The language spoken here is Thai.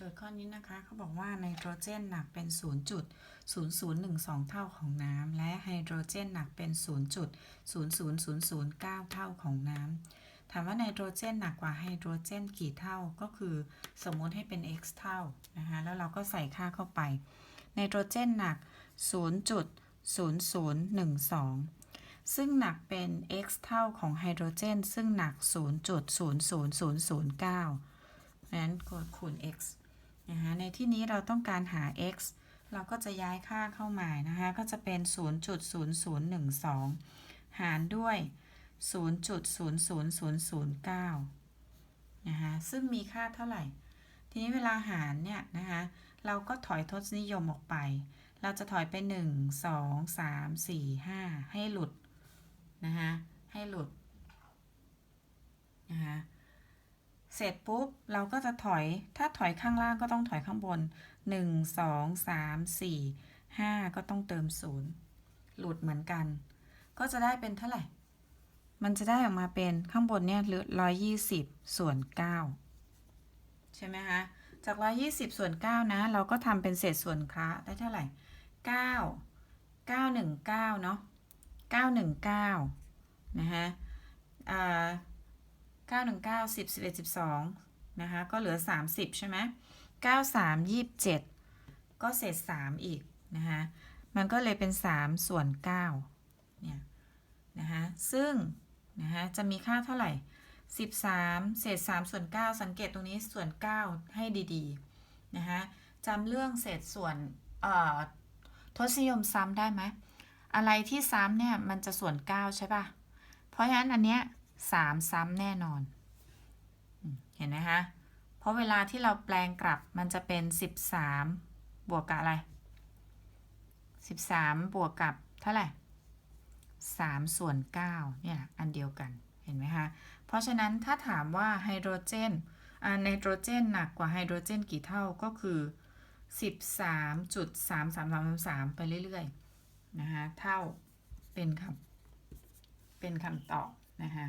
โจทย์ข้อนี้นะคะเขาบอกว่าไนโตรเจนหนักเป็น 0.0012 เท่าของน้ำและไฮโดรเจนหนักเป็น 0.00009 เท่าของน้ำถามว่าไนโตรเจนหนักกว่าไฮโดรเจนกี่เท่าก็คือสมมุติให้เป็น x เท่านะคะแล้วเราก็ใส่ค่าเข้าไปไนโตรเจนหนัก 0.0012 ซึ่งหนักเป็น x เท่าของไฮโดรเจน ซึ่งหนัก 0.00009นั้นกดคูณ x นะคะในที่นี้เราต้องการหา x เราก็จะย้ายค่าเข้ามานะคะ ก็จะเป็น 0.0012 หารด้วย 0.00009 นะคะ ซึ่งมีค่าเท่าไหร่ ทีนี้เวลาหารเนี่ยนะคะ เราก็ถอยทศนิยมออกไป เราจะถอยไป 1 2 3 4 5 ให้หลุดนะคะ ให้หลุดนะคะ เสร็จปุ๊บเราก็จะถอย ถ้าถอยข้างล่างก็ต้องถอยข้างบน 1 2 3 4 5 ก็ต้องเติม 0 หลุดเหมือนกัน ก็จะได้เป็นเท่าไหร่ มันจะได้ออกมาเป็นข้างบนเนี่ยหร้อยยี่สิบส่วน 9 ใช่ไหมคะ จาก 120 ส่วน 9 นะ เราก็ทำเป็นเศษส่วนคละได้เท่าไหร่ 9 919 เนาะ919 นะคะอ่า 9 1 9 10 11 12 นะคะ ก็เหลือ 30 ใช่ไหม9 3 27 ก็เศษ 3 อีกนะคะ มันก็เลยเป็น 3 ส่วน 9 เนี่ยนะคะ ซึ่งนะคะจะมีค่าเท่าไหร่ 13 เศษ 3 ส่วน 9 สังเกตตรงนี้ส่วน 9 ให้ดีๆนะคะจำเรื่องเศษส่วนเอ่อทศนิยมซ้ำได้ไหม อะไรที่ซ้ำเนี่ยมันจะส่วน 9 ใช่ปะเพราะฉะนั้นอันเนี้ย 3ซ้ำแน่นอน เห็นไหมคะ เพราะเวลาที่เราแปลงกลับมันจะเป็น13บสามบวกกับอะไร13บสามบวกกับเท่าไหร่3ส่วน9เนี่ยอันเดียวกันเห็นไหมคะ เพราะฉะนั้นถ้าถามว่าไฮโดรเจนไนโตรเจนหนักกว่าไฮโดรเจนกี่เท่าก็คือ13.3333ไปเรื่อยๆ นะคะ เท่าเป็นคำเป็นคำตอบนะคะ